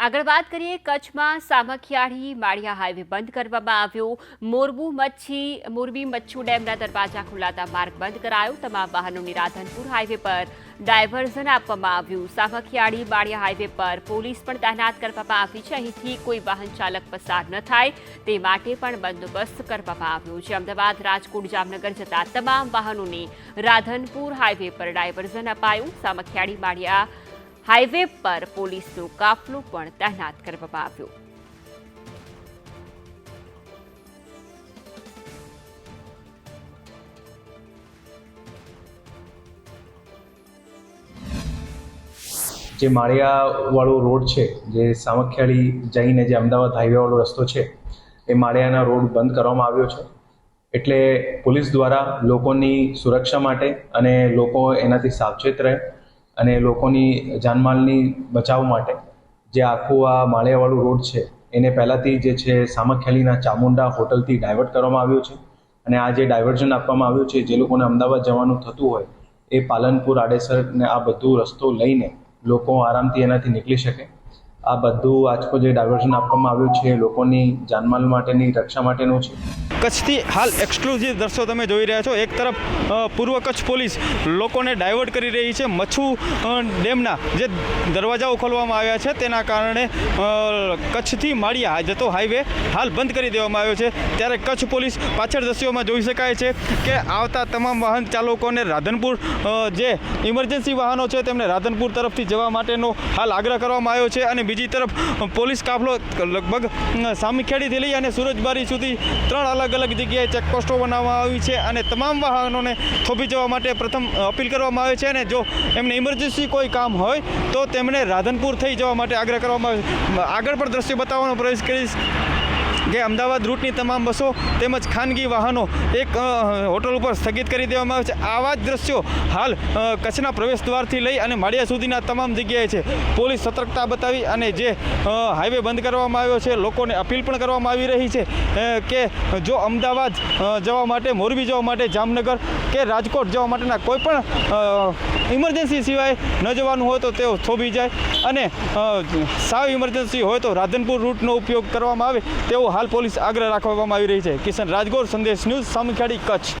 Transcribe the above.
આગળ વાત કરીએ, કચ્છમાં સામખિયાળી માળિયા હાઈવે બંધ કરવામાં આવ્યો. મોરબુ મચ્છી, મોરબી મચ્છુ ડેમના દરવાજા ખુલાતા માર્ગ બંધ કરાયો. તમામ વાહનોની રાધનપુર હાઈવે પર ડાયવર્ઝન આપવામાં આવ્યું. સામખિયાળી માળિયા હાઈવે પર પોલીસ પણ તૈનાત કરવામાં આવી છે. અહીંથી કોઈ વાહન ચાલક પસાર ન થાય. તે માટે પણ બંદોબસ્ત કરવામાં આવ્યો છે. અમદાવાદ, રાજકોટ, જામનગર જતા તમામ વાહનોને રાધનપુર હાઈવે પર ડાયવર્ઝન અપાયું. સામખિયાળી માળિયા હાઈવે પર પોલીસનો કાફલો પણ તૈનાત કરવામાં આવ્યો. જે માળિયાવાળો રોડ છે, જે સામખિયાળી જઈને જે અમદાવાદ હાઈવેવાળો રસ્તો છે, એ માળિયાના રોડ બંધ કરવામાં આવ્યો છે. એટલે પોલીસ દ્વારા લોકોની સુરક્ષા માટે અને લોકો એનાથી સાવચેત રહે અને લોકોની જાનમાલની બચાવ માટે જે આખું આ માળિયાવાળું રોડ છે, એને પહેલાંથી જે છે સામખિયાળીના ચામુંડા હોટલથી ડાયવર્ટ કરવામાં આવ્યો છે. અને આ જે ડાયવર્ઝન આપવામાં આવ્યું છે, જે લોકોને અમદાવાદ જવાનું થતું હોય, એ પાલનપુર આડેસરને આ બધું રસ્તો લઈને લોકો આરામથી એનાથી નીકળી શકે. આ બધું આજકો જે ડાયવર્ઝન આપવામાં આવ્યું છે, લોકોની જાનમાલ માટેની, રક્ષા માટેનું છે. કચ્છથી હાલ એક્સક્લુઝિવ દ્રશ્યો તમે જોઈ રહ્યા છો. એક તરફ પૂર્વ કચ્છ પોલીસ લોકોને ડાયવર્ટ કરી રહી છે. મચ્છુ ડેમના જે દરવાજાઓ ખોલવામાં આવ્યા છે, તેના કારણે કચ્છથી માળિયા જતો હાઈવે હાલ બંધ કરી દેવામાં આવ્યો છે. ત્યારે કચ્છ પોલીસ પાછળ દ્રશ્યોમાં જોઈ શકાય છે કે આવતા તમામ વાહન ચાલકોને રાધનપુર જે ઇમરજન્સી વાહનો છે, તેમને રાધનપુર તરફથી જવા માટેનો હાલ આગ્રહ કરવામાં આવ્યો છે. અને બીજી તરફ પોલીસ કાફલો લગભગ સામીખેડીથી લઈ અને સુરજબારી સુધી ત્રણ અલગ અલગ અલગ જગ્યાએ ચેકપોસ્ટો બનાવવામાં આવી છે અને તમામ વાહનોને થોભી જવા માટે પ્રથમ અપીલ કરવામાં આવે છે અને જો એમને ઇમરજન્સી કોઈ કામ હોય તો તેમણે રાધનપુર થઈ જવા માટે આગ્રહ કરવામાં આવે આગળ પણ દ્રશ્ય બતાવવાનો પ્રયાસ કરીશ. કે અમદાવાદ રૂટની તમામ બસો તેમજ ખાનગી વાહનો એક હોટલ ઉપર સ્થગિત કરી દેવામાં આવે છે. આવા જ દ્રશ્યો હાલ કચ્છના પ્રવેશ દ્વારથી લઈ અને માળિયા સુધીના તમામ જગ્યાએ છે. પોલીસ સતર્કતા બતાવી અને જે હાઈવે બંધ કરવામાં આવ્યો છે, લોકોને અપીલ પણ કરવામાં આવી રહી છે કે જો અમદાવાદ જવા માટે, મોરબી જવા માટે, જામનગર કે રાજકોટ જવા માટેના કોઈ પણ ઇમરજન્સી સિવાય ન જવાનું હોય તો તેઓ થોભી જાય અને સાવ ઇમરજન્સી હોય તો રાધનપુર રૂટનો ઉપયોગ કરવામાં આવે તેવો હાલ પોલીસ આગ્રહ રાખવામાં આવી રહી છે. કિશન રાજગોર સંદેશ ન્યૂઝ સામખિયાળી કચ્છ.